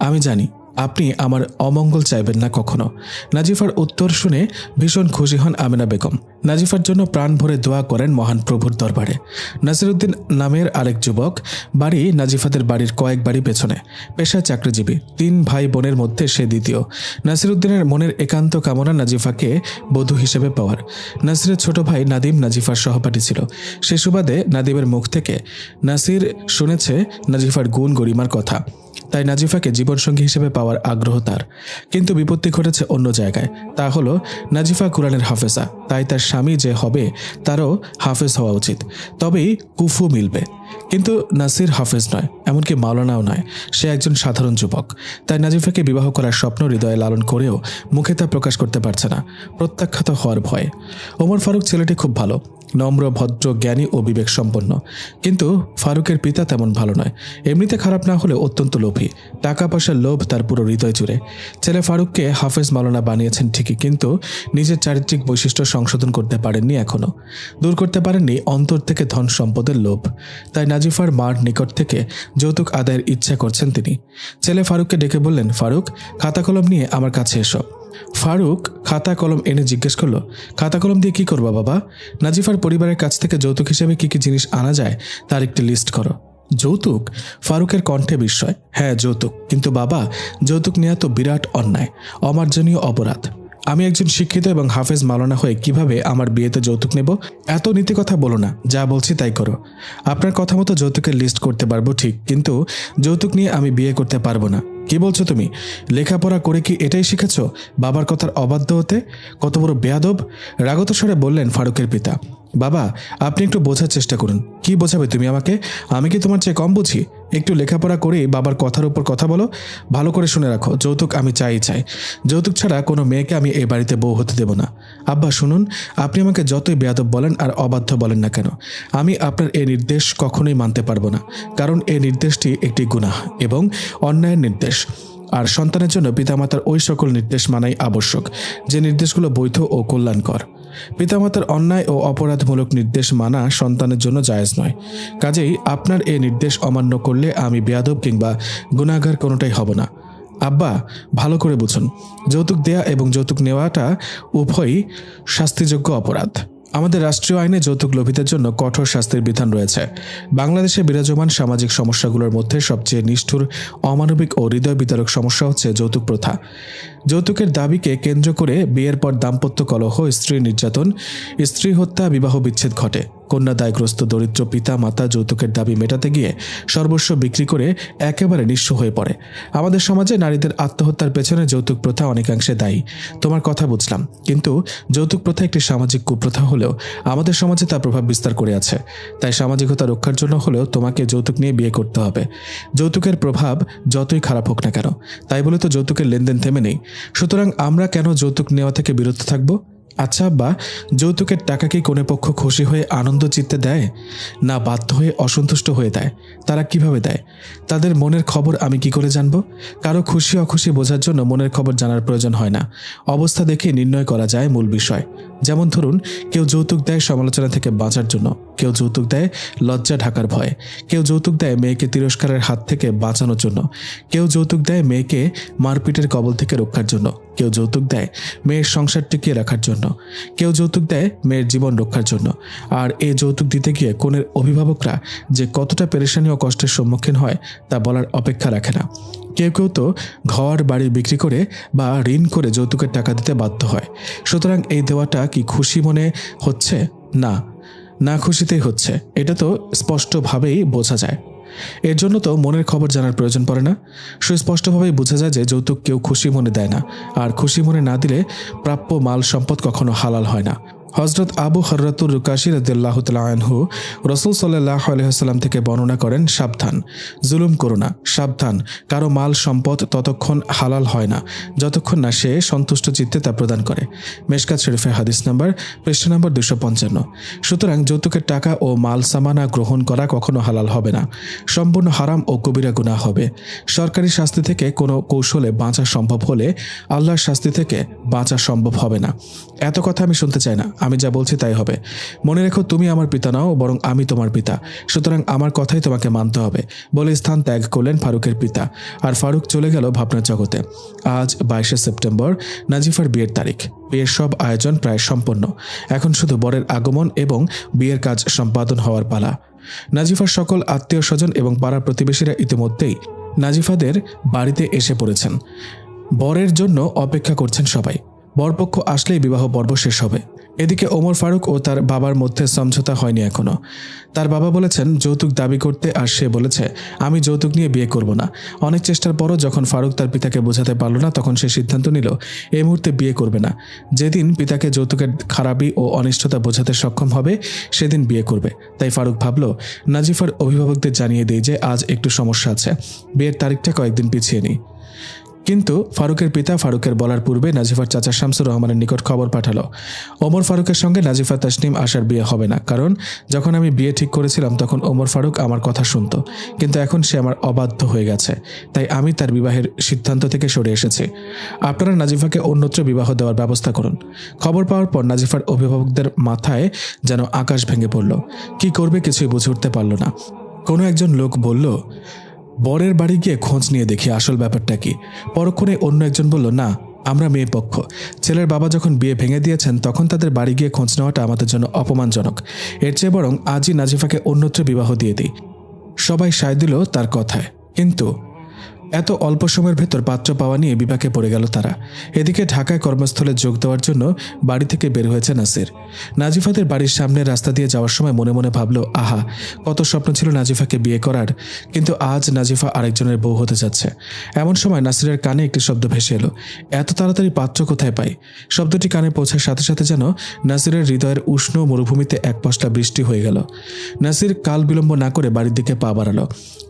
আমি জানি আপনি আমার অমঙ্গল চাইবেন না কখনো। নাজিফার উত্তর শুনে ভীষণ খুশি হন আমিনা বেগম। নাজিফার জন্য প্রাণ ভরে দোয়া করেন মহান প্রভুর দরবারে। নাসিরুদ্দিন নামের আরেক যুবক, বাড়ি নাজিফাদের বাড়ির কয়েক বাড়ি পেছনে। পেশায় চাকরিজীবী, তিন ভাই বোনের মধ্যে সে দ্বিতীয়। নাসিরুদ্দিনের মনের একান্ত কামনা নাজিফাকে বধূ হিসেবে পাওয়ার। নাসিরের ছোট ভাই নাদিম নাজিফার সহপাঠী ছিল। সে সুবাদে নাদিমের মুখ থেকে নাসির শুনেছে নাজিফার গুণ গরিমার কথা। তাই নাজিফাকে জীবনসঙ্গী হিসেবে পাওয়ার আগ্রহ তার। কিন্তু বিপত্তি ঘটেছে অন্য জায়গায়। তা হলো, নাজিফা কোরআনের হাফেজা। তাই তার স্বামী যে হবে, তারও হাফেজ হওয়া উচিত। তবেই কুফু মিলবে। কিন্তু নাসির হাফেজ নয়, এমনকি মাওলানাও নয়। সে একজন সাধারণ যুবক। তাই নাজিফাকে বিবাহ করার স্বপ্ন হৃদয়ে লালন করেও মুখে তা প্রকাশ করতে পারছে না। প্রত্যাখ্যাত হওয়ার ভয়ে। ওমর ফারুক ছেলেটি খুব ভালো। নম্র, ভদ্র, জ্ঞানী ও বিবেক সম্পন্ন কিন্তু ফারুকের পিতা তেমন ভালো নয়। এমনিতে খারাপ না হলে অত্যন্ত লোভী। টাকা পয়সার লোভ তার পুরো হৃদয় জুড়ে। ছেলে ফারুককে হাফেজ মাওলানা বানিয়েছেন ঠিকই, কিন্তু নিজের চারিত্রিক বৈশিষ্ট্য সংশোধন করতে পারেননি এখনও। দূর করতে পারেননি অন্তর থেকে ধন সম্পদের লোভ। তাই নাজিফার মার নিকট থেকে যৌতুক আদায়ের ইচ্ছা করছেন তিনি। ছেলে ফারুককে ডেকে বললেন, ফারুক খাতা কলম নিয়ে আমার কাছে এসো। ফারুক খাতা কলম এনে জিজ্ঞেস করল, খাতা কলম দিয়ে কি করবা বাবা? নাজিফার পরিবারের কাছ থেকে যৌতুক হিসেবে কি কি জিনিস আনা যায় তার একটি লিস্ট করো। যৌতুক? ফারুকের কণ্ঠে বিস্ময়। হ্যাঁ যৌতুক। কিন্তু বাবা, যৌতুক নেওয়া তো বিরাট অন্যায়, অমার্জনীয় অপরাধ। আমি একজন শিক্ষিত এবং হাফেজ মালানা হয়ে কীভাবে আমার বিয়েতে যৌতুক নেব? এত নীতি কথা বলো না, যা বলছি তাই করো। আপনার কথা মতো যৌতুকের লিস্ট করতে পারব ঠিক, কিন্তু যৌতুক নিয়ে আমি বিয়ে করতে পারব না। কি বলছো তুমি? লেখাপড়া করে কি এটাই শিখেছ? বাবার কথার অবাধ্য হতে? কত বড় বেয়াদব? রাগত স্বরে বললেন ফারুকের পিতা। বাবা, আপনি একটু বোঝার চেষ্টা করুন। কি বোঝাবে তুমি আমাকে? আমি কি তোমার চেয়ে কম বুঝি? একটু লেখাপড়া করে বাবার কথার উপর কথা বলো, ভালো করে শুনে রাখো, যৌতুক আমি চাই চাই। যৌতুক ছাড়া কোনো মেয়েকে আমি এই বাড়িতে বউ হতে দেব না। আব্বা, শুনুন, আপনি আমাকে যতই বেয়াদব বলেন আর অবাধ্য বলেন না কেন, আমি আপনার এই নির্দেশ কখনোই মানতে পারব না, কারণ এই নির্দেশটি একটি গুণাহ এবং অন্যায়ের নির্দেশ। আর সন্তানের জন্য পিতামাতার ওই সকল নির্দেশ মানাই আবশ্যক, যে নির্দেশগুলো বৈধ ও কল্যাণকর। পিতামাতার অন্যায় ও অপরাধমূলক নির্দেশ মানা সন্তানের জন্য জায়েজ নয়। কাজেই আপনার এই নির্দেশ অমান্য করলে আমি বেয়াদব কিংবা গুণাগার কোনোটাই হব না। আব্বা, ভালো করে বুঝুন। যৌতুক দেয়া এবং যৌতুক নেওয়াটা উভয়ই শাস্তিযোগ্য অপরাধ। আমাদের রাষ্ট্রীয় আইনে যৌতুক লোভীদের জন্য কঠোর শাস্তির বিধান রয়েছে। বাংলাদেশে বিরাজমান সামাজিক সমস্যাগুলোর মধ্যে সবচেয়ে নিষ্ঠুর, অমানবিক ও হৃদয় বিতারক সমস্যা হচ্ছে যৌতুক প্রথা। যৌতুকের দাবিকে কেন্দ্র করে বিয়ের পর দাম্পত্য কলহ, স্ত্রী নির্যাতন, স্ত্রী হত্যা, বিবাহ বিচ্ছেদ ঘটে। কন্যা দায়গ্রস্ত দরিদ্র পিতা, মাতা যৌতুকের দাবি মেটাতে গিয়ে সর্বস্ব বিক্রি করে একেবারে নিঃস্ব হয়ে পড়ে। আমাদের সমাজে নারীদের আত্মহত্যার পেছনে যৌতুক প্রথা অনেকাংশে দায়ী। তোমার কথা বুঝলাম। কিন্তু যৌতুক প্রথা একটি সামাজিক কুপ্রথা হলেও আমাদের সমাজে তা প্রভাব বিস্তার করে আছে। তাই সামাজিকতা রক্ষার জন্য হলেও তোমাকে যৌতুক নিয়ে বিয়ে করতে হবে। যৌতুকের প্রভাব যতই খারাপ হোক না কেন, তাই বলে তো যৌতুকের লেনদেন থেমে নেই। সুতরাং আমরা কেন যৌতুক নেওয়া থেকে বিরত থাকব? আচ্ছা বা যৌতুকের টাকা কি কোনো পক্ষ খুশি হয়ে আনন্দ চিত্তে দেয়? না, বাধ্য হয়ে অসন্তুষ্ট হয়ে দেয়। তারা কীভাবে দেয়? তাদের মনের খবর আমি কি করে জানব? কারও খুশি, অখুশি বোঝার জন্য মনের খবর জানার প্রয়োজন হয় না। অবস্থা দেখে নির্ণয় করা যায় মূল বিষয়। যেমন ধরুন, কেউ যৌতুক দেয় সমালোচনা থেকে বাঁচার জন্য, কেউ যৌতুক দেয় লজ্জা ঢাকার ভয়ে, কেউ যৌতুক দেয় মেয়েকে তিরস্কারের হাত থেকে বাঁচানোর জন্য, কেউ যৌতুক দেয় মেয়েকে মারপিটের কবল থেকে রক্ষার জন্য। কেউ যৌতুক দেয় মেয়ের সংসার টিকিয়ে রাখার জন্য, কেউ যৌতুক দেয় মেয়ের জীবন রক্ষার জন্য। আর এই যৌতুক দিতে গিয়ে কোনের অভিভাবকরা যে কতটা পেরেশানি ও কষ্টের সম্মুখীন হয় তা বলার অপেক্ষা রাখে না। কেউ কেউ তো ঘর, বাড়ি বিক্রি করে বা ঋণ করে যৌতুকের টাকা দিতে বাধ্য হয়। সুতরাং এই দেওয়াটা কি খুশি মনে হচ্ছে? না। না খুশিতেই হচ্ছে। এটা তো স্পষ্টভাবেই বোঝা যায়। এর জন্য তো মনের খবর জানার প্রয়োজন পড়ে না। সুস্পষ্টভাবেই বোঝা যায় যে যৌতুক কেউ খুশি মনে দেয় না। আর খুশি মনে না দিলে প্রাপ্য মাল সম্পদ কখনো হালাল হয় না। হজরত আবু হররাতুর রুকাশি রদুল্লাহ আনহু রসুল সাল্লাহ আলহাম থেকে বর্ণনা করেন, সাবধান, জুলুম করো না, সাবধান, কারও মাল সম্পদ ততক্ষণ হালাল হয় না, যতক্ষণ না সে সন্তুষ্ট চিত্তে তা প্রদান করে। মেশকাত শরীফের হাদিস নাম্বার, পৃষ্ঠা নম্বর দুশো পঞ্চান্ন। সুতরাং যৌতুকের টাকা ও মাল সামানা গ্রহণ করা কখনো হালাল হবে না। সম্পূর্ণ হারাম ও কবিরা গুণা হবে। সরকারি শাস্তি থেকে কোনো কৌশলে বাঁচা সম্ভব হলে আল্লাহর শাস্তি থেকে বাঁচা সম্ভব হবে না। এত কথা আমি শুনতে চাই না। আমি যা বলছি তাই হবে। মনে রেখো, তুমি আমার পিতা নাও, বরং আমি তোমার পিতা। সুতরাং আমার কথাই তোমাকে মানতে হবে। বলে স্থান ত্যাগ করলেন ফারুকের পিতা। আর ফারুক চলে গেল ভাবনার জগতে। আজ বাইশে সেপ্টেম্বর, নাজিফার বিয়ের তারিখ। বিয়ের সব আয়োজন প্রায় সম্পন্ন। এখন শুধু বরের আগমন এবং বিয়ের কাজ সম্পাদন হওয়ার পালা। নাজিফার সকল আত্মীয় স্বজন এবং পাড়া প্রতিবেশীরা ইতিমধ্যেই নাজিফাদের বাড়িতে এসে পড়েছেন। বরের জন্য অপেক্ষা করছেন সবাই। বরপক্ষ আসলেই বিবাহ পর্ব শেষ হবে। এদিকে ওমর ফারুক ও তার বাবার মধ্যে সমঝোতা হয়নি এখনও। তার বাবা বলেছেন, যৌতুক দাবি করতে আর সে বলেছে, আমি যৌতুক নিয়ে বিয়ে করব না। অনেক চেষ্টার পরও যখন ফারুক তার পিতাকে বোঝাতে পারল না, তখন সে সিদ্ধান্ত নিল এই মুহূর্তে বিয়ে করবে না। যেদিন পিতাকে যৌতুকের খারাপি ও অনিষ্টতা বোঝাতে সক্ষম হবে, সেদিন বিয়ে করবে। তাই ফারুক ভাবল, নাজিফার অভিভাবকদের জানিয়ে দেয় যে আজ একটু সমস্যা আছে। বিয়ের তারিখটা কয়েকদিন পিছিয়ে নিই। কিন্তু ফারুকের পিতা ফারুকের বলার পূর্বে নাজিফার চাচা শামসুর রহমানের নিকট খবর পাঠালো। ওমর ফারুকের সঙ্গে নাজিফা তাসনিম আসার বিয়ে হবে না। কারণ, যখন আমি বিয়ে ঠিক করেছিলাম, তখন ওমর ফারুক আমার কথা শুনত। কিন্তু এখন সে আমার অবাধ্য হয়ে গেছে। তাই আমি তার বিবাহের সিদ্ধান্ত থেকে সরে এসেছি। আপনারা নাজিফাকে অন্যত্র বিবাহ দেওয়ার ব্যবস্থা করুন। খবর পাওয়ার পর নাজিফার অভিভাবকদের মাথায় যেন আকাশ ভেঙে পড়ল। কি করবে কিছুই বুঝে উঠতে পারল না। কোনো একজন লোক বলল বরের বাড়ি গিয়ে খোঁজ নিয়ে দেখি আসল ব্যাপারটা কি। পরক্ষণে অন্য একজন বলল, না, আমরা মেয়ে পক্ষ। ছেলের বাবা যখন বিয়ে ভেঙে দিয়েছেন, তখন তাদের বাড়ি গিয়ে খোঁজ নেওয়াটা আমাদের জন্য অপমানজনক। এর চেয়ে বরং আজই নাজিফাকে অন্যত্র বিবাহ দিয়ে দিই। সবাই সায় দিল তার কথায়। কিন্তু এত অল্প সময়ের ভেতর পাত্র পাওয়া নিয়ে বিপাকে পড়ে গেল তারা। এদিকে ঢাকায় কর্মস্থলে যোগ দেওয়ার জন্য বাড়ি থেকে বের হয়েছে নাসির। নাজিফাদের বাড়ির সামনে রাস্তা দিয়ে যাওয়ার সময় মনে মনে ভাবলো, আহা, কত স্বপ্ন ছিল নাজিফাকে বিয়ে করার, কিন্তু আজ নাজিফা আরেকজনের বউ হতে যাচ্ছে। এমন সময় নাসিরের কানে একটি শব্দ ভেসে এলো, এত তাড়াতাড়ি পাত্র কোথায় পাই? শব্দটি কানে পৌঁছার সাথে সাথে যেন নাসিরের হৃদয়ের উষ্ণ মরুভূমিতে এক পশলা বৃষ্টি হয়ে গেল। নাসির কাল বিলম্ব না করে বাড়ির দিকে পা বাড়ালো।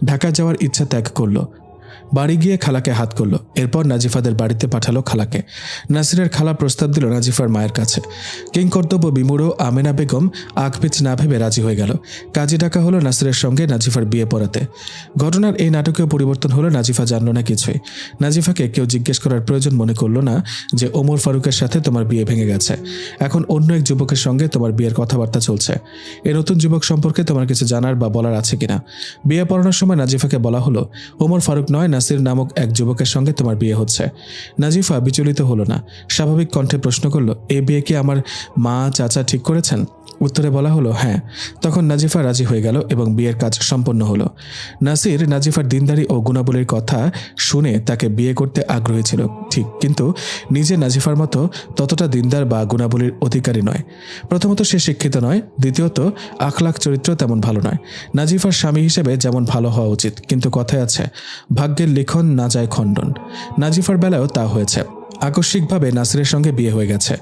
ঢাকা যাওয়ার ইচ্ছা ত্যাগ করল। বাড়ি গিয়ে খালাকে হাত করল। এরপর নাজিফাদের বাড়িতে পাঠালো খালাকে। নাসিরের খালা প্রস্তাব দিল নাজিফার মায়ের কাছে। কিংকর্তব্য বিমুড়ো আমেনা বেগম আখপিচ না ভেবে রাজি হয়ে গেল। কাজী ডাকা হলো নাসিরের সঙ্গে নাজিফার বিয়ে পড়াতে। ঘটনার এই নাটকীয় পরিবর্তন হলো নাজিফা জানলো না কিছুই। নাজিফাকে কেউ জিজ্ঞেস করার প্রয়োজন মনে করল না যে, ওমর ফারুকের সাথে তোমার বিয়ে ভেঙে গেছে। এখন অন্য এক যুবকের সঙ্গে তোমার বিয়ের কথাবার্তা চলছে। এই নতুন যুবক সম্পর্কে তোমার কিছু জানার বা বলার আছে কিনা? বিয়ে পড়ানোর সময় নাজিফাকে বলা হলো, ওমর ফারুক নয় নাসির নামক এক যুবকের সঙ্গে তোমার বিয়ে হচ্ছে। নাজিফা বিচলিত হলো না। স্বাভাবিক কণ্ঠে প্রশ্ন করল, এ বিয়ে কি আমার মা, চাচা ঠিক করেছেন? উত্তরে বলা হলো হ্যাঁ। তখন নাজিফা রাজি হয়ে গেল এবং বিয়ের কাজ সম্পন্ন হলো। নাসির নাজিফার দিনদারি ও গুণাবলীর কথা শুনে তাকে বিয়ে করতে আগ্রহী ছিল, ঠিক, কিন্তু নিজে নাজিফার মতো ততটা দিনদার বা গুণাবলীর অধিকারী নয়। প্রথমত সে শিক্ষিত নয়, দ্বিতীয়ত আখলাখ চরিত্র তেমন ভালো নয়। নাজিফার স্বামী হিসেবে যেমন ভালো হওয়া উচিত, কিন্তু কথায় আছে, ভাগ্যের লিখন না যায় খণ্ডন। নাজিফার বেলায়ও তা হয়েছে। আকস্মিকভাবে নাসিরের সঙ্গে বিয়ে হয়ে গেছে।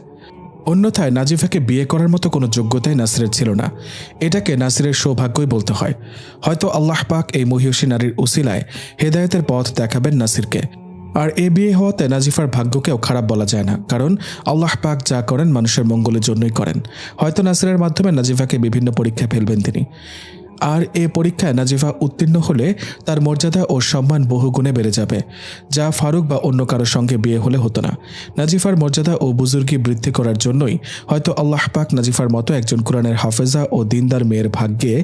অন্যথায় নাজিফাকে বিয়ে করার মতো কোনো যোগ্যতাই নাসিরের ছিল না। এটাকে নাসিরের সৌভাগ্যই বলতে হয়। হয়তো আল্লাহ পাক এই মহিষী নারীর উসিলায় হেদায়তের পথ দেখাবেন নাসিরকে। আর এ বিয়ে হওয়াতে নাজিফার ভাগ্যকেও খারাপ বলা যায় না, কারণ আল্লাহ পাক যা করেন মানুষের মঙ্গলের জন্যই করেন। হয়তো নাসিরের মাধ্যমে নাজিফাকে বিভিন্ন পরীক্ষা ফেলবেন তিনি। আর এ পরীক্ষায় নাজিফা উত্তীর্ণ হলে তার মর্যাদা ও সম্মান বহুগুণে বেড়ে যাবে, যা ফারুক বা অন্য কারোর সঙ্গে বিয়ে হলে হতো না। নাজিফার মর্যাদা ও বুজুর্গি বৃদ্ধি করার জন্যই হয়তো আল্লাহ পাক নাজিফার মতো একজন কোরআনের হাফেজা ও দিনদার মেয়ের ভাগ্যে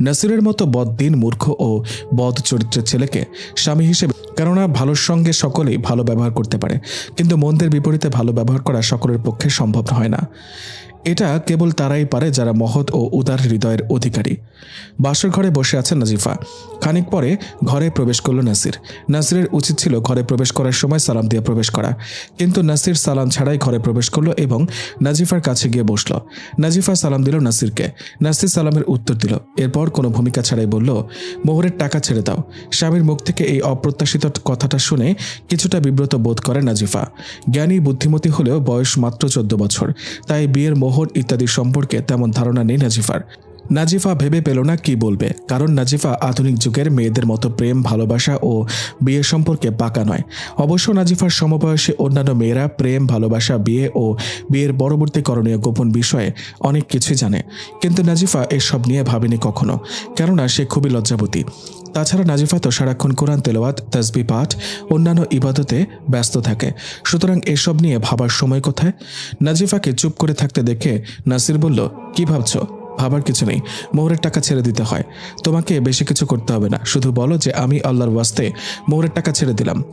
নাসিরের মতো বদদিন, মূর্খ ও বদ চরিত্রের ছেলেকে স্বামী হিসেবে, কেননা ভালোর সঙ্গে সকলেই ভালো ব্যবহার করতে পারে। কিন্তু মন্দের বিপরীতে ভালো ব্যবহার করা সকলের পক্ষে সম্ভব হয় না। এটা কেবল তারাই পারে যারা মহৎ ও উদার হৃদয়ের অধিকারী। বাসর ঘরে বসে আছে নাজিফা। খানিক পরে ঘরে প্রবেশ করল নাসির। নাসিরের উচিত ছিল ঘরে প্রবেশ করার সময় সালাম দিয়ে প্রবেশ করা। কিন্তু নাসির সালাম ছাড়াই ঘরে প্রবেশ করল এবং নাজিফার কাছে গিয়ে বসল। নাজিফা সালাম দিল নাসিরকে। নাসির সালামের উত্তর দিল। এরপর কোনো ভূমিকা ছাড়াই বলল, মোহরের টাকা ছেড়ে দাও। স্বামীর মুখ থেকে এই অপ্রত্যাশিত কথাটা শুনে কিছুটা বিব্রত বোধ করে নাজিফা। জ্ঞানী, বুদ্ধিমতী হলেও বয়স মাত্র চোদ্দ বছর। তাই বিয়ের মোহর ইত্যাদি সম্পর্কে তেমন ধারণা নেই নাজিফার। নাজিফা ভেবে পেল না কি বলবে, কারণ নাজিফা আধুনিক যুগের মেয়েদের মতো প্রেম, ভালোবাসা ও বিয়ে সম্পর্কে পাকা নয়। অবশ্য নাজিফার সমবয়সী অন্যান্য মেয়েরা প্রেম, ভালোবাসা, বিয়ে ও বিয়ের পরবর্তী করণীয় গোপন বিষয়ে অনেক কিছুই জানে। কিন্তু নাজিফা এসব নিয়ে ভাবেনি কখনো, কেননা সে খুবই লজ্জাবতী। তাছাড়া নাজিফা তো সারাক্ষণ কোরআন, তেলাওয়াত, তাসবি, পাঠ, অন্যান্য ইবাদতে ব্যস্ত থাকে। সুতরাং এসব নিয়ে ভাবার সময় কোথায়? নাজিফাকে চুপ করে থাকতে দেখে নাসির বলল, কি ভাবছ? ভাবার কিছু নেই। মোহরের টাকা ছেড়ে দিতে হয়। তোমাকে বেশি কিছু করতে হবে না। শুধু বলো যে আমি আল্লাহর ওয়াস্তে মোহরের টাকা ছেড়ে দিলাম।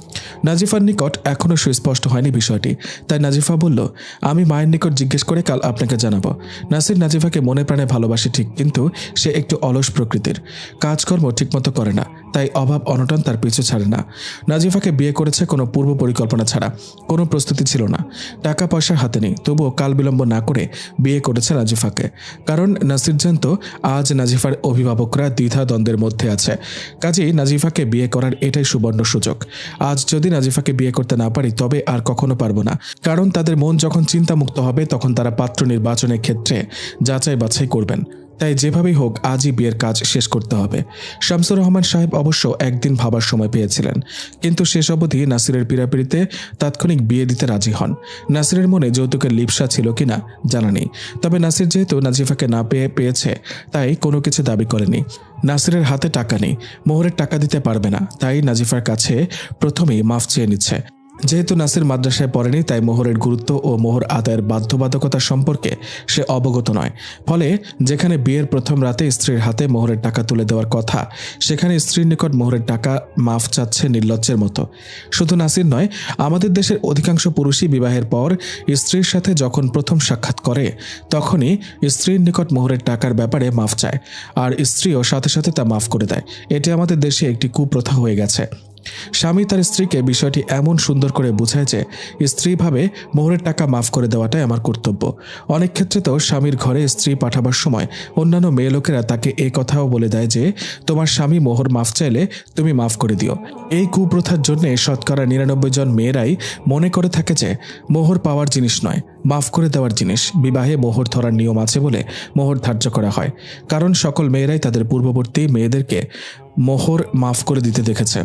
নাজিফার নিকট এখনও সুস্পষ্ট হয়নি বিষয়টি। তাই নাজিফা বলল, আমি মায়ের নিকট জিজ্ঞেস করে কাল আপনাকে জানাব। নাসির নাজিফাকে মনে প্রাণে ভালোবাসে ঠিক, কিন্তু সে একটু অলস প্রকৃতির। কাজকর্ম ঠিকমতো করে না। তাই অভাব অনটন তার পিছু ছাড়ে না। নাজিফাকে বিয়ে করেছে কোনো পূর্ব পরিকল্পনা ছাড়া। কোনো প্রস্তুতি ছিল না। টাকা পয়সা হাতে নেই। তবুও কাল বিলম্ব না করে বিয়ে করেছে নাজিফাকে। কারণ নাসির জানত আজ নাজিফার অভিভাবকরা দ্বিধা দ্বন্দ্বের মধ্যে আছে। কাজেই নাজিফাকে বিয়ে করার এটাই সুবর্ণ সুযোগ। আজ যদি নাজিফাকে বিয়ে করতে না পারি, তবে আর কখনো পারব না। কারণ তাদের মন যখন চিন্তামুক্ত হবে, তখন তারা পাত্র নির্বাচনের ক্ষেত্রে যাচাই বাছাই করবেন। তাই যেভাবেই হোক আজই বিয়ের কাজ শেষ করতে হবে। শামসুর রহমান সাহেব অবশ্য একদিন ভাবার সময় পেয়েছিলেন। কিন্তু শেষ অবধি নাসিরের পীড়াপিড়িতে তাৎক্ষণিক বিয়ে দিতে রাজি হন। নাসিরের মনে যৌতুকের লিপসা ছিল কিনা জানা নেই। তবে নাসির যেহেতু নাজিফাকে না পেয়ে পেয়েছে, তাই কোনো কিছু দাবি করেনি। নাসিরের হাতে টাকা নেই, মোহরের টাকা দিতে পারবে না, তাই নাজিফার কাছে প্রথমেই মাফ চেয়ে নিচ্ছে। যেহেতু নাসির মাদ্রাসায় পড়েনি, তাই মোহরের গুরুত্ব ও মোহর আদায়ের বাধ্যবাধকতা সম্পর্কে সে অবগত নয়। ফলে যেখানে বিয়ের প্রথম রাতে স্ত্রীর হাতে মোহরের টাকা তুলে দেওয়ার কথা, সেখানে স্ত্রীর নিকট মোহরের টাকা মাফ চাচ্ছে নির্লজ্জের মতো। শুধু নাসির নয়, আমাদের দেশের অধিকাংশ পুরুষই বিবাহের পর স্ত্রীর সাথে যখন প্রথম সাক্ষাৎ করে, তখনই স্ত্রীর নিকট মোহরের টাকার ব্যাপারে মাফ চায়, আর স্ত্রীও সাথে সাথে তা মাফ করে দেয়। এটি আমাদের দেশে একটি কুপ্রথা হয়ে গেছে। স্বামী তার স্ত্রীকে বিষয়টি এমন সুন্দর করে বোঝায় যে স্ত্রী ভাবে মোহরের টাকা মাফ করে দেওয়াটাই আমার কর্তব্য। অনেক ক্ষেত্রে তো স্বামীর ঘরে স্ত্রী পাঠাবার সময় অন্যান্য মেয়ে লোকেরা তাকে এই কথাও বলে দেয় যে, তোমার স্বামী মোহর মাফ চাইলে তুমি মাফ করে দিও। এই কুপ্রথার জন্য শতকরা নিরানব্বই জন মেয়েরাই মনে করে থাকে যে, মোহর পাওয়ার জিনিস নয়, মাফ করে দেওয়ার জিনিস। বিবাহে মোহর ধরার নিয়ম আছে বলে মোহর ধার্য করা হয়। কারণ সকল মেয়েরাই তাদের পূর্ববর্তী মেয়েদেরকে মোহর মাফ করে দিতে দেখেছে।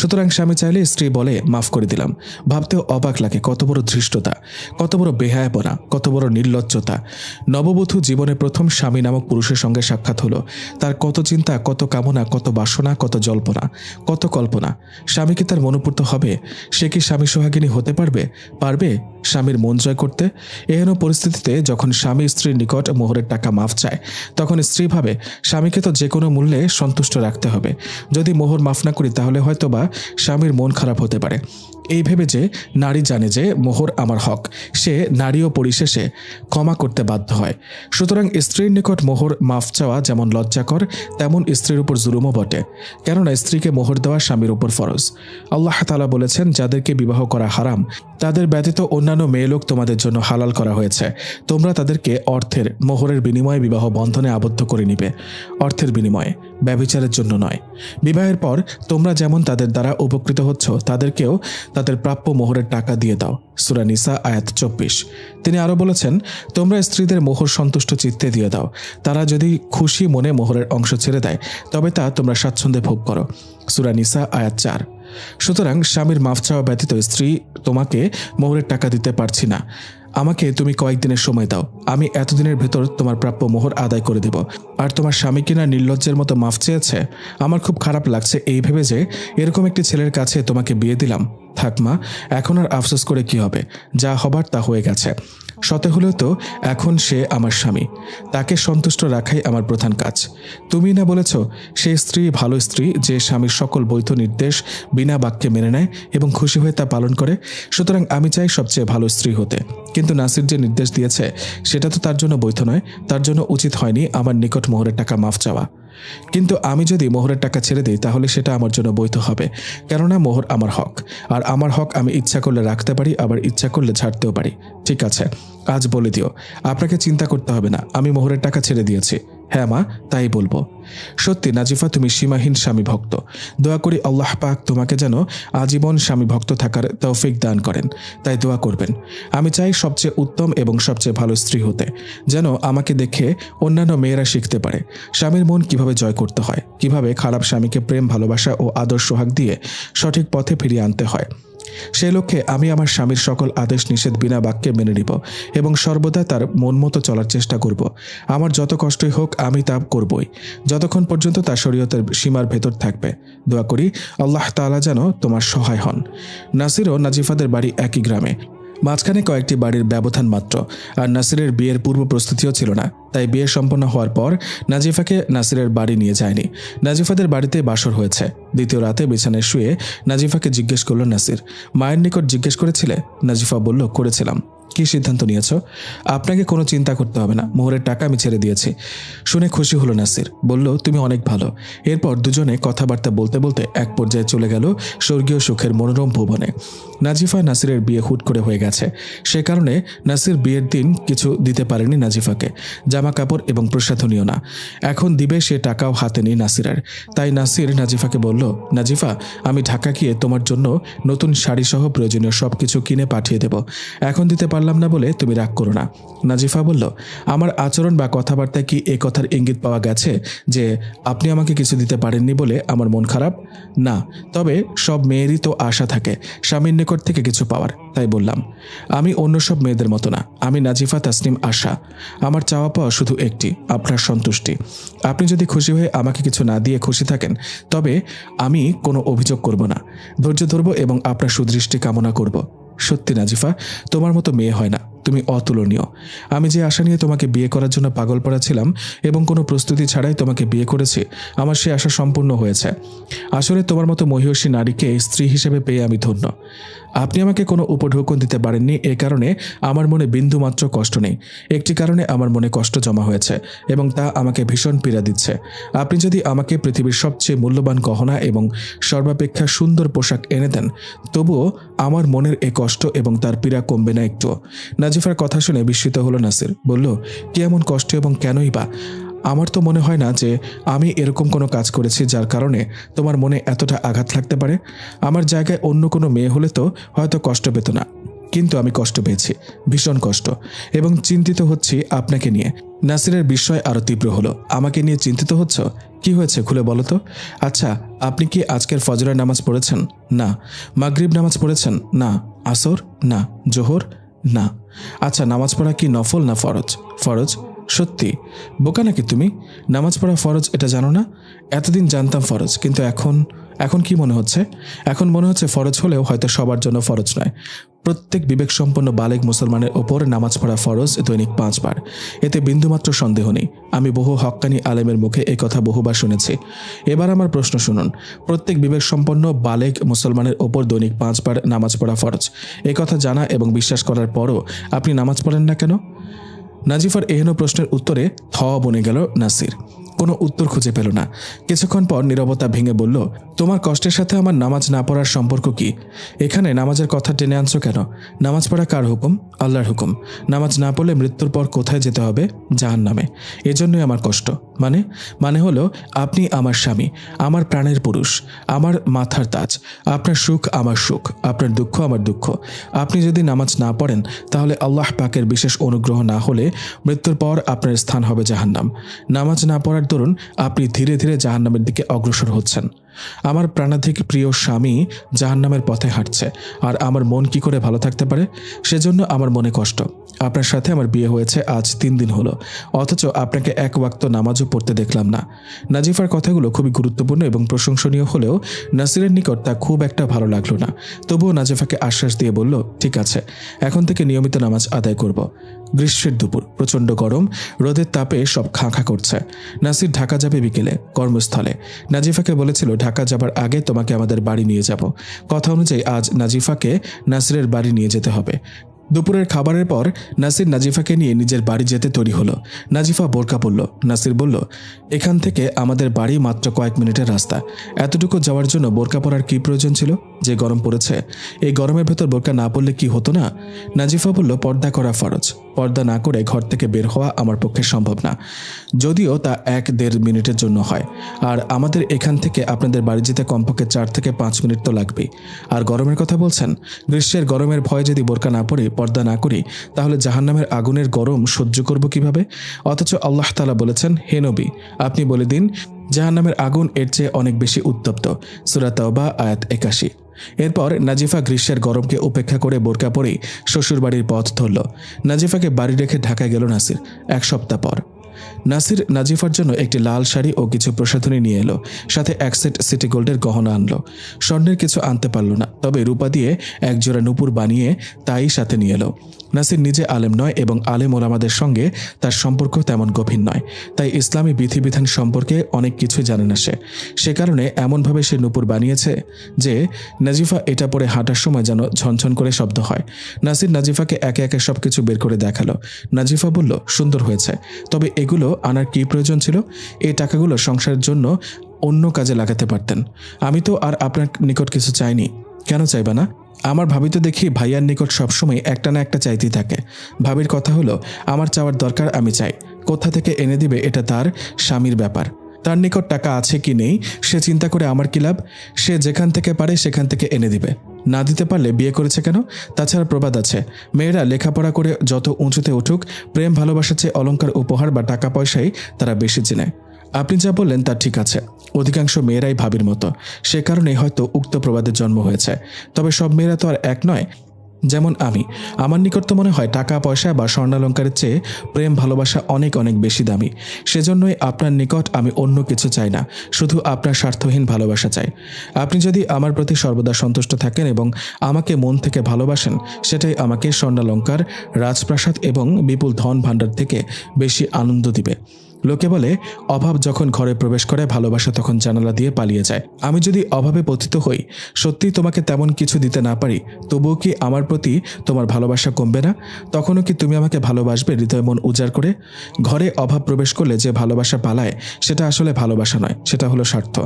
সুতরাং স্বামী চাইলে স্ত্রী বলে মাফ করে দিলাম। ভাবতেও অবাক লাগে কত বড় ধৃষ্টতা, কত বড় বেহায়াপনা, কত বড় নির্লজ্জতা। নববধূ জীবনে প্রথম স্বামী নামক পুরুষের সঙ্গে সাক্ষাৎ হলো। তার কত চিন্তা, কত কামনা, কত বাসনা, কত জল্পনা, কত কল্পনা। স্বামীকে তার মনোপূর্ত হবে? সে কি স্বামী সোহাগিনী হতে পারবে? পারবে স্বামীর মন জয় করতে? এহেন পরিস্থিতিতে যখন স্বামী স্ত্রীর নিকট মোহরের টাকা মাফ চায়, তখন স্ত্রী ভাবে, স্বামীকে তো যে কোনো মূল্যে সন্তুষ্ট রাখতে হবে। যদি মোহর মাফ না করি তাহলে হয়তো বা স্বামীর মন খারাপ হতে পারে। এই ভেবে যে নারী জানে যে মোহর আমার হক, সে নারীও পরিশেষে ক্ষমা করতে বাধ্য হয়। সুতরাং স্ত্রীর নিকট মোহর মাফ চাওয়া যেমন লজ্জাকর, তেমন স্ত্রীর উপর জুলুমও বটে, কেননা স্ত্রীকে মোহর দেওয়া স্বামীর উপর ফরজ। আল্লাহ তালা বলেছেন, যাদেরকে বিবাহ করা হারাম, তাদের ব্যতীত অন্যান্য মেয়ে লোক তোমাদের জন্য হালাল করা হয়েছে। তোমরা তাদেরকে অর্থের, মোহরের বিনিময়ে বিবাহ বন্ধনে আবদ্ধ করে নিবে। অর্থের বিনিময়ে ব্যবিচারের জন্য নয়। বিবাহের পর তোমরা যেমন তাদের দ্বারা উপকৃত হচ্ছ, তাদেরকেও তাদের প্রাপ্য মোহরের টাকা দিয়ে দাও। সুরা নিসা, আয়াত চব্বিশ। তিনি আরও বলেছেন, তোমরা স্ত্রীদের মোহর সন্তুষ্ট চিত্তে দিয়ে দাও। তারা যদি খুশি মনে মোহরের অংশ ছেড়ে দেয়, তবে তা তোমরা স্বাচ্ছন্দ্যে ভোগ করো। সুরা নিসা, আয়াত চার। সুতরাং স্বামীর মাফ চাওয়া ব্যতীত স্ত্রী তোমাকে মোহরের টাকা দিতে পারছি না। আমাকে তুমি কয়েকদিনের সময় দাও। আমি এতদিনের ভেতর তোমার প্রাপ্য মোহর আদায় করে দেব। আর তোমার স্বামী কিনা নির্লজ্জের মতো মাফ চেয়েছে? আমার খুব খারাপ লাগছে এই ভেবে যে এরকম একটি ছেলের কাছে তোমাকে বিয়ে দিলাম। থাক মা, এখন আর আফসোস করে কি হবে? যা হবার তা হয়ে গেছে। সতে হলেও তো এখন সে আমার স্বামী। তাকে সন্তুষ্ট রাখাই আমার প্রধান কাজ। তুমি না বলেছ, সে স্ত্রী ভালো স্ত্রী যে স্বামীর সকল বৈধ নির্দেশ বিনা বাক্যে মেনে নেয় এবং খুশি হয়ে তা পালন করে, সুতরাং আমি চাই সবচেয়ে ভালো স্ত্রী হতে। কিন্তু নাসির যে নির্দেশ দিয়েছে, সেটা তো তার জন্য বৈধ নয়, তার জন্য উচিত হয়নি আমার নিকট মোহরের টাকা মাফ চাওয়া। কিন্তু আমি যদি মোহরের টাকা ছেড়ে দিই, তাহলে সেটা আমার জন্য বৈধ হবে। কেননা মোহর আমার হক। আর আমার হক আমি ইচ্ছা করলে রাখতে পারি, আবার ইচ্ছা করলে ছাড়তেও পারি। ঠিক আছে, আজ বলে দিও। আপনাকে চিন্তা করতে হবে না। আমি মোহরের টাকা ছেড়ে দিয়েছি। হ্যাঁ মা, তাই বলব। সত্যি নাজিফা, তুমি সীমাহীন স্বামী ভক্ত। দোয়া করি আল্লাহ পাক তোমাকে যেন আজীবন স্বামী ভক্ত থাকার তৌফিক দান করেন। তাই দোয়া করবেন। আমি চাই সবচেয়ে উত্তম এবং সবচেয়ে ভালো স্ত্রী হতে, যেন আমাকে দেখে অন্যান্য মেয়েরা শিখতে পারে। স্বামীর মন কীভাবে জয় করতে হয়? কীভাবে খারাপ স্বামীকে প্রেম, ভালোবাসা ও আদর্শ সোহাগ দিয়ে সঠিক পথে ফিরিয়ে আনতে হয়? সেই লক্ষ্যে আমি আমার স্বামীর সকল আদেশ নিষেধ বিনা বাক্যে মেনে নিব এবং সর্বদা তার মন মতো চলার চেষ্টা করব। আমার যত কষ্টই হোক, আমি তা করবই। যতক্ষণ পর্যন্ত তার শরীয়তের সীমার ভেতর থাকবে। দোয়া করি, আল্লাহ তালা যেন তোমার সহায় হন। নাসির ও নাজিফাদের বাড়ি একই গ্রামে। মাঝখানে কয়েকটি বাড়ির ব্যবধান মাত্র, আর নাসিরের বিয়ের পূর্ব প্রস্তুতিও ছিল না। তাই বিয়ে সম্পন্ন হওয়ার পর নাজিফাকে নাসিরের বাড়ি নিয়ে যায়নি। নাজিফাদের বাড়িতে বাসর হয়েছে। দ্বিতীয় রাতে বিছানায় শুয়ে নাজিফাকে জিজ্ঞেস করল নাসির। মায়ের নিকট জিজ্ঞেস করেছিলে? নাজিফা বলল, করেছিলাম। কি সিদ্ধান্ত নিয়েছ? আপনাকে কোনো চিন্তা করতে হবে না। মোহরের টাকা আমি ছেড়ে দিয়েছি। শুনে খুশি হলো নাসির। বলল, তুমি অনেক ভালো। এরপর দুজনে কথাবার্তা বলতে বলতে এক পর্যায়ে চলে গেল স্বর্গীয় সুখের মনোরম ভুবনে। নাজিফা নাসিরের বিয়ে হুট করে হয়ে গেছে। সে কারণে নাসির বিয়ের দিন কিছু দিতে পারেনি নাজিফাকে। জামা কাপড় এবং প্রসাধনীয় না। এখন দিবে সে টাকাও হাতে নেই নাসিরের। তাই নাসির নাজিফাকে বলল, নাজিফা, আমি ঢাকা গিয়ে তোমার জন্য নতুন শাড়ি সহ প্রয়োজনীয় সব কিছু কিনে পাঠিয়ে দেব। এখন দিতে পারলাম না বলে তুমি রাগ করো না। নাজিফা বলল, আমার আচরণ বা কথাবার্তায় কি এ কথার ইঙ্গিত পাওয়া গেছে যে আপনি আমাকে কিছু দিতে পারেননি বলে আমার মন খারাপ? না, তবে সব মেয়েরই তো আশা থাকে, স্বামীর নিকট থেকে কিছু পাওয়ার, তাই বললাম। আমি অন্য সব মেয়েদের মতো না, আমি নাজিফা তাসনিম আশা। আমার চাওয়া পাওয়া শুধু একটি, আপনার সন্তুষ্টি। আপনি যদি খুশি হয়ে আমাকে কিছু না দিয়ে খুশি থাকেন, তবে আমি কোনো অভিযোগ করব না। ধৈর্য ধরব এবং আপনার সুদৃষ্টি কামনা করব। সত্যি নাজিফা, তোমার মতো মেয়ে হয় না। তুমি অতুলনীয়। আমি যে আশা নিয়ে তোমাকে বিয়ে করার জন্য পাগল পড়া ছিলাম এবং কোনো প্রস্তুতি ছাড়াই তোমাকে বিয়ে করেছি, আমার সে আশা সম্পূর্ণ হয়েছে। আসলে তোমার মতো মহিষী নারীকে স্ত্রী হিসেবে পেয়ে আমি ধন্য। আপনি আমাকে কোনো উপঢৌকন দিতে পারেননি এ কারণে আমার মনে বিন্দুমাত্র কষ্ট নেই। একটি কারণে আমার মনে কষ্ট জমা হয়েছে এবং তা আমাকে ভীষণ পীড়া দিচ্ছে। আপনি যদি আমাকে পৃথিবীর সবচেয়ে মূল্যবান গহনা এবং সর্বাপেক্ষা সুন্দর পোশাক এনে দেন, তবুও আমার মনের এ কষ্ট এবং তার পীড়া কমবে না একটুও। নাজিফার কথা শুনে বিস্মিত হলো নাসির। বলল, কি এমন কষ্ট এবং কেনই বা? আমার তো মনে হয় না যে আমি এরকম কোনো কাজ করেছি যার কারণে তোমার মনে এতটা আঘাত লাগতে পারে। আমার জায়গায় অন্য কোনো মেয়ে হলে তো হয়তো কষ্ট পেত না। কিন্তু আমি কষ্ট পেয়েছি, ভীষণ কষ্ট। এবং চিন্তিত হচ্ছি আপনাকে নিয়ে। নাসিরের বিস্ময় আরও তীব্র হলো। আমাকে নিয়ে চিন্তিত হচ্ছ? কি হয়েছে খুলে বলো তো? আচ্ছা আপনি কি আজকের ফজরের নামাজ পড়েছেন? না। মাগরিব নামাজ পড়েছেন? না। আসর? না। জোহর? না। আচ্ছা নামাজ পড়া কি নফল না ফরজ? ফরজ? সত্যি, বোকা নাকি তুমি? নামাজ পড়া ফরজ, এটা জানো না? এতদিন জানতাম ফরজ, কিন্তু এখন এখন কি মনে হচ্ছে? এখন মনে হচ্ছে ফরজ হলেও হয়তো সবার জন্য ফরজ নয়। প্রত্যেক বিবেকসম্পন্ন বালেক মুসলমানের ওপর নামাজ পড়া ফরজ দৈনিক পাঁচবার। এতে বিন্দুমাত্র সন্দেহ নেই। আমি বহু হক্কানি আলেমের মুখে এই কথা বহুবার শুনেছি। এবার আমার প্রশ্ন শুনুন। প্রত্যেক বিবেকসম্পন্ন বালেক মুসলমানের ওপর দৈনিক পাঁচবার নামাজ পড়া ফরজ। এ কথা জানা এবং বিশ্বাস করার পরও আপনি নামাজ পড়েন না কেন? নাজিফার এহেন প্রশ্নের উত্তরে থ বনে গেল নাসির। কোনো উত্তর খুঁজে পেল না। কিছুক্ষণ পর নীরবতা ভেঙে বলল, তোমার কষ্টের সাথে আমার নামাজ না পড়ার সম্পর্ক কি? এখানে নামাজের কথা টেনে আনছো কেন? নামাজ পড়া কার হুকুম? আল্লাহর হুকুম। নামাজ না পড়লে মৃত্যুর পর কোথায় যেতে হবে? জাহান নামে এজন্যই আমার কষ্ট। মানে? মানে হলো, আপনি আমার স্বামী, আমার প্রাণের পুরুষ, আমার মাথার তাজ। আপনার সুখ আমার সুখ, আপনার দুঃখ আমার দুঃখ। আপনি যদি নামাজ না পড়েন, তাহলে আল্লাহ পাকের বিশেষ অনুগ্রহ না হলে মৃত্যুর পর আপনার স্থান হবে জাহান্নাম। নামাজ না পড়ার দরুন আপনি ধীরে ধীরে জাহান্নামের দিকে অগ্রসর হচ্ছেন। আমার প্রাণাধিক প্রিয় স্বামী জাহান্নামের পথে হাঁটছে, আর আমার মন কি করে ভালো থাকতে পারে? সেজন্য আমার মনে কষ্ট। আপনার সাথে আমার বিয়ে হয়েছে, আজ তিন দিন হলো। অথচ আপনাকে এক ওয়াক্ত নামাজও পড়তে দেখলাম না। নাজিফার কথাগুলো খুবই গুরুত্বপূর্ণ এবং প্রশংসনীয় হলেও নাসিরের নিকট তা খুব একটা ভালো লাগল না। তবুও নাজিফাকে আশ্বাস দিয়ে বলল, ঠিক আছে, এখন থেকে নিয়মিত নামাজ আদায় করব। গ্রীষ্মের দুপুর, প্রচণ্ড গরম, রোদের তাপে সব খাঁ খাঁ করছে। নাসির ঢাকা যাবে বিকেলে, কর্মস্থলে। নাজিফাকে বলেছিল ঢাকা যাবার আগে তোমাকে আমাদের বাড়ি নিয়ে যাব। কথা অনুযায়ী আজ নাজিফাকে নাসিরের বাড়ি নিয়ে যেতে হবে। দুপুরের খাবারের পর নাসির নাজিফাকে নিয়ে নিজের বাড়ি যেতে তৈরি হলো। নাজিফা বোরকা পড়ল নাসির বলল, এখান থেকে আমাদের বাড়ি মাত্র কয়েক মিনিটের রাস্তা। এতটুকু যাওয়ার জন্য বোরকা পরার কি প্রয়োজন ছিল? যে গরম পড়েছে। এই গরমের ভেতর বোরকা না পড়লে কি হতো না? নাজিফা বলল, পর্দা করা ফরজ। পর্দা না করে ঘর থেকে বের হওয়া আমার পক্ষে সম্ভব না। যদিও তা এক দেড় মিনিটের জন্য হয়। আর আমাদের এখান থেকে আপনাদের বাড়ি যেতে কমপক্ষে চার থেকে পাঁচ মিনিট তো লাগবেই। আর গরমের কথা বলছেন? গ্রীষ্মের গরমের ভয়ে যদি বোরকা না পরে, পর্দা না করি, তাহলে জাহান্নামের আগুনের গরম সহ্য করব কীভাবে? অথচ আল্লাহ তালা বলেছেন, হে নবী, আপনি বলে দিন, জাহান্নামের আগুন এর চেয়ে অনেক বেশি উত্তপ্ত। সুরাত বা আয়াত একাশি। এরপর নাজিফা গ্রীষ্মের গরমকে উপেক্ষা করে বোরকা পরে শ্বশুরবাড়ির পথ ধরল। নাজিফাকে বাড়ি রেখে ঢাকায় গেল নাসির, এক সপ্তাহ পর। নাসির নাজিফার জন্য একটি লাল শাড়ি ও কিছু প্রসাধনী নিয়ে এলো, সাথে এক সেট সিটি গোল্ডের গহনা আনলো। স্বর্ণের কিছু আনতে পারল না, তবে রূপা দিয়ে এক জোড়া নুপুর বানিয়ে তাই সাথে নিয়ে এলো। নাসির নিজে আলেম নয় এবং আলেম ওলামাদের সঙ্গে তার সম্পর্ক তেমন গভীর নয়, তাই ইসলামী বিধিবিধান সম্পর্কে অনেক কিছুই জানে না সে। সে কারণে এমনভাবে সে নুপুর বানিয়েছে যে নাজিফা এটা পরে হাঁটার সময় যেন ঝনঝন করে শব্দ হয়। নাসির নাজিফাকে একে একে সব কিছু বের করে দেখাল। নাজিফা বলল, সুন্দর হয়েছে। তবে এগুলো আনার কী প্রয়োজন ছিল? এই টাকাগুলো সংসারের জন্য অন্য কাজে লাগাতে পারতেন। আমি তো আর আপনার নিকট কিছু চাইনি। কেন চাইবা না? আমার ভাবি তো দেখি ভাইয়ার নিকট সবসময় একটা না একটা চাইতেই থাকে। ভাবির কথা হলো, আমার চাওয়ার দরকার আমি চাই। কোথা থেকে এনে দিবে এটা তার স্বামীর ব্যাপার। তার নিকট টাকা আছে কি নেই, সে চিন্তা করে আমার কি লাভ? সে যেখান থেকে পারে সেখান থেকে এনে দিবে। না দিতে পারলে বিয়ে করেছে কেন? তাছাড়া প্রবাদ আছে। মেয়েরা লেখাপড়া করে যত উঁচুতে উঠুক, প্রেম, ভালোবাসার চেয়ে অলঙ্কার উপহার বা টাকা পয়সাই তারা বেশি চেনে। আপনি যা বললেন তা ঠিক আছে। অধিকাংশ মেয়েরাই ভাবির মতো। সে কারণেই হয়তো উক্ত প্রবাদের জন্ম হয়েছে। তবে সব মেয়েরা তো আর এক নয়। যেমন আমি। আমার নিকট তো মনে হয় টাকা, পয়সা বা স্বর্ণালঙ্কারের চেয়ে প্রেম, ভালোবাসা অনেক অনেক বেশি দামি। সেজন্যই আপনার নিকট আমি অন্য কিছু চাই না, শুধু আপনার স্বার্থহীন ভালোবাসা চাই। আপনি যদি আমার প্রতি সর্বদা সন্তুষ্ট থাকেন এবং আমাকে মন থেকে ভালোবাসেন, সেটাই আমাকে স্বর্ণালঙ্কার, রাজপ্রাসাদ এবং বিপুল ধন ভাণ্ডার থেকে বেশি আনন্দ দিবে। লোকে বলে, অভাব যখন ঘরে প্রবেশ করে, ভালোবাসা তখন জানালা দিয়ে পালিয়ে যায়। আমি যদি অভাবে পতিত হই, সত্যি তোমাকে তেমন কিছু দিতে না পারি, তবুও কি আমার প্রতি তোমার ভালোবাসা কমবে না? তখনও কি তুমি আমাকে ভালোবাসবে, হৃদয় মন উজাড় করে? ঘরে অভাব প্রবেশ করলে যে ভালোবাসা পালায়, সেটা আসলে ভালোবাসা নয়, সেটা হলো স্বার্থ।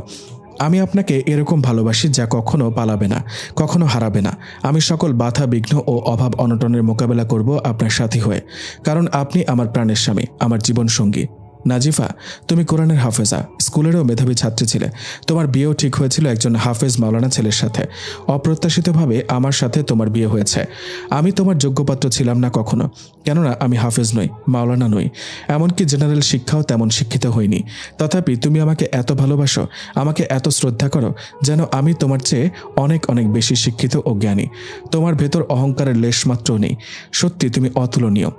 আমি আপনাকে এরকম ভালোবাসি যা কখনো পালাবে না, কখনো হারাবে না। আমি সকল বাধা, বিঘ্ন ও অভাব অনটনের মোকাবেলা করব আপনার সাথী হয়ে। কারণ আপনি আমার প্রাণের স্বামী, আমার জীবন সঙ্গী নাজিফা, তুমি কোরআনের হাফেজা। স্কুলেরও মেধাবী ছাত্রী ছিলে। তোমার বিয়েও ঠিক হয়েছিল একজন হাফেজ মাওলানা ছেলের সাথে। অপ্রত্যাশিতভাবে আমার সাথে তোমার বিয়ে হয়েছে। আমি তোমার যোগ্যপাত্র ছিলাম না কখনো। কেননা আমি হাফেজ নই, মাওলানা নই। এমনকি জেনারেল শিক্ষাও তেমন শিক্ষিত হইনি। তথাপি তুমি আমাকে এত ভালোবাসো, আমাকে এত শ্রদ্ধা করো, যেন আমি তোমার চেয়ে অনেক অনেক বেশি শিক্ষিত ও জ্ঞানী। তোমার ভেতর অহংকারের লেশমাত্রও নেই। সত্যি তুমি অতুলনীয়।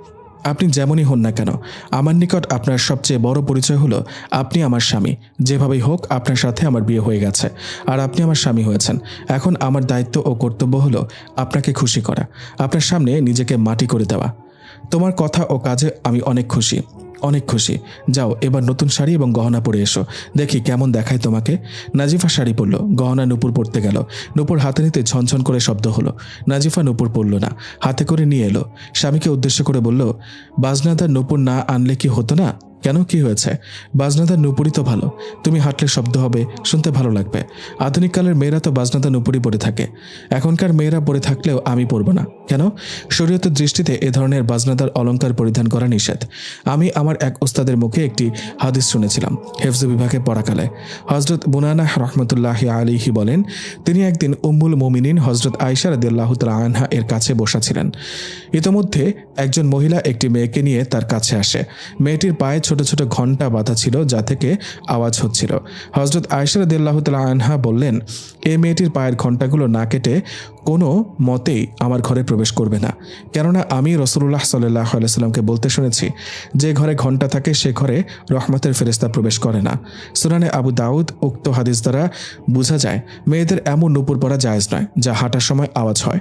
আপনি যেমনই হন না কেন, আমার নিকট আপনার সবচেয়ে বড় পরিচয় হলো আপনি আমার স্বামী। যেভাবেই হোক, আপনার সাথে আমার বিয়ে হয়ে গেছে। আর আপনি আমার স্বামী হয়েছেন। এখন আমার দায়িত্ব ও কর্তব্য হলো আপনাকে খুশি করা, আপনার সামনে নিজেকে মাটি করে দেওয়া। তোমার কথা ও কাজে আমি অনেক খুশি। অনেক খুশি। যাও, এবার নতুন শাড়ি এবং গহনা পরে এসো। দেখি কেমন দেখায় তোমাকে। নাজিফা শাড়ি পরলো। গহনা নূপুর পরতে গেল। নূপুর হাতে নিতে ঝনঝন করে শব্দ হলো। নাজিফা নূপুর পরল না। হাতে করে নিয়ে এলো। স্বামীকে উদ্দেশ্য করে বলল বাজনাদার নূপুর না আনলে কি হতো না? কেন কি হয়েছে? বাজনাদার নুপুরি তো ভালো। তুমি হাঁটলে শব্দ হবে, শুনতে ভালো লাগবে। আধুনিক কালের মেয়েরা তো বাজনাদার নুপুরি পরে থাকে। এখনকার মেয়েরা পরে থাকলেও আমি পরব না। কেন? শরীয়তের দৃষ্টিতে এ ধরনের বাজনাদার অলঙ্কার পরিধান করা নিষেধ। আমি আমার এক ওস্তাদের মুখে একটি হাদিস শুনেছিলাম, হেফজ বিভাগে পড়াকালে। হজরত বুনানা রহমতুল্লাহ আলিহি বলেন, তিনি একদিন উম্মুল মোমিনিন হজরত আয়সা রদিয়াল্লাহ আনহা এর কাছে বসা ছিলেন। ইতোমধ্যে একজন মহিলা একটি মেয়েকে নিয়ে তার কাছে আসে। মেয়েটির পায়ে ছোট ছোট ঘণ্টা বাঁধা ছিল, যা থেকে আওয়াজ হচ্ছিল। হজরত আয়সা রদিয়াল্লাহ আনহা বললেন এই মেয়েটির পায়ের ঘন্টাগুলো না কেটে কোনো মতেই আমার ঘরে প্রবেশ করবে না। কেননা আমি রসুল্লাহ সাল্লাহ আলাইসাল্লামকে বলতে শুনেছি, যে ঘরে ঘণ্টা থাকে, সে ঘরে রহমতের ফেরেস্তা প্রবেশ করে না। সুনানে আবু দাউদ উক্ত হাদিস দ্বারা বোঝা যায়, মেয়েদের এমন নুপুর পরা জায়জ নয়, যা হাঁটার সময় আওয়াজ হয়।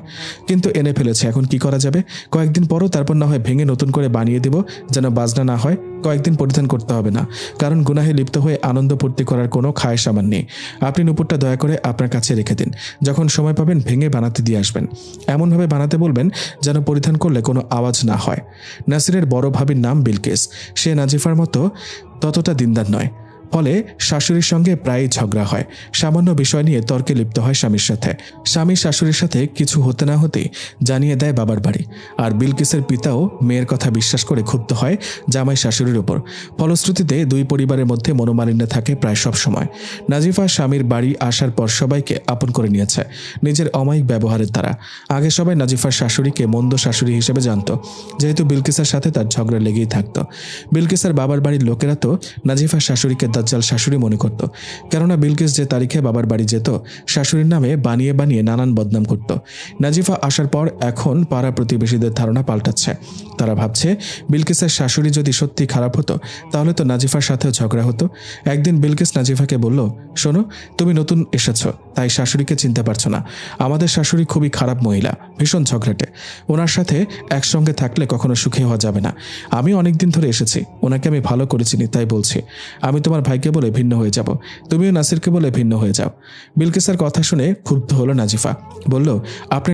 কিন্তু এনে ফেলেছে, এখন কি করা যাবে? কয়েকদিন পরও তারপর না হয় ভেঙে নতুন করে বানিয়ে দেব, যেন বাজনা না হয়, কয়েকদিন পরিধান করতে হবে না। কারণ গুনাহে লিপ্ত হয়ে আনন্দ ফুর্তি করার কোনো খায় সামান নেই। আপনি নুপুরটা দয়া করে আপনার কাছে রেখে দিন। যখন সময় পাবেন, ভেঙে বানাতে দিয়ে আসবেন। এমনভাবে বানাতে বলবেন যেন পরিধান করলে কোনো আওয়াজ না হয়। নাসিরের বড় ভাবির নাম বিলকেস। সে নাজিফার মতো ততটা দিনদার নয়। ফলে শাশুড়ির সঙ্গে প্রায়ই ঝগড়া হয়। সামান্য বিষয় নিয়ে তর্কে লিপ্ত হয় স্বামীর সাথে। স্বামী শাশুড়ির সাথে কিছু হতে না হতেই জানিয়ে দেয় বাবার বাড়ি। আর বিলকিসের পিতাও মেয়ের কথা বিশ্বাস করে ক্ষুব্ধ হয় জামাই শাশুড়ির ওপর। ফলশ্রুতিতে দুই পরিবারের মধ্যে মনোমালিন্য থাকে প্রায় সব সময়। নাজিফা স্বামীর বাড়ি আসার পর সবাইকে আপন করে নিয়েছে। নিজের অমায়িক ব্যবহারের দ্বারা। আগে সবাই নাজিফার শাশুড়িকে মন্দ শাশুড়ি হিসেবে জানত। যেহেতু বিলকিসের সাথে তার ঝগড়া লেগেই থাকতো। বিলকিসের বাবার বাড়ির লোকেরা তো নাজিফার শাশুড়িকে বদ্দাজ্জাল শাশুড়ি মনে করত। কেননা বিলকিস যে তারিখে বাবার বাড়ি যেত, শাশুড়ির নামে বানিয়ে বানিয়ে নানান বদনাম করত। নাজিফা আসার পর এখন পাড়া প্রতিবেশীদের ধারণা পাল্টাচ্ছে। তারা ভাবছে, বিলকিসের শাশুড়ি যদি সত্যি খারাপ হতো, তাহলে তো নাজিফার সাথেও ঝগড়া হতো। একদিন বিলকিস নাজিফাকে বলল, শোনো, তুমি নতুন এসেছ, তাই শাশুড়িকে চিনতে পারছ না। আমাদের শাশুড়ি খুবই খারাপ মহিলা, ভীষণ ঝগড়াটে। ওনার সাথে একসঙ্গে থাকলে কখনো সুখী হওয়া যাবে না। আমি অনেকদিন ধরে এসেছি, ওনাকে আমি ভালো করে চিনি, তাই বলছি। আমি তোমার ভাইকে বলে ভিন্ন হয়ে যাব। তুমিও নাসিরকে বলে ভিন্ন হয়ে যাও। বিলকিসার কথা শুনে ক্ষুব্ধ হলো নাজিফা। বলল, আপনি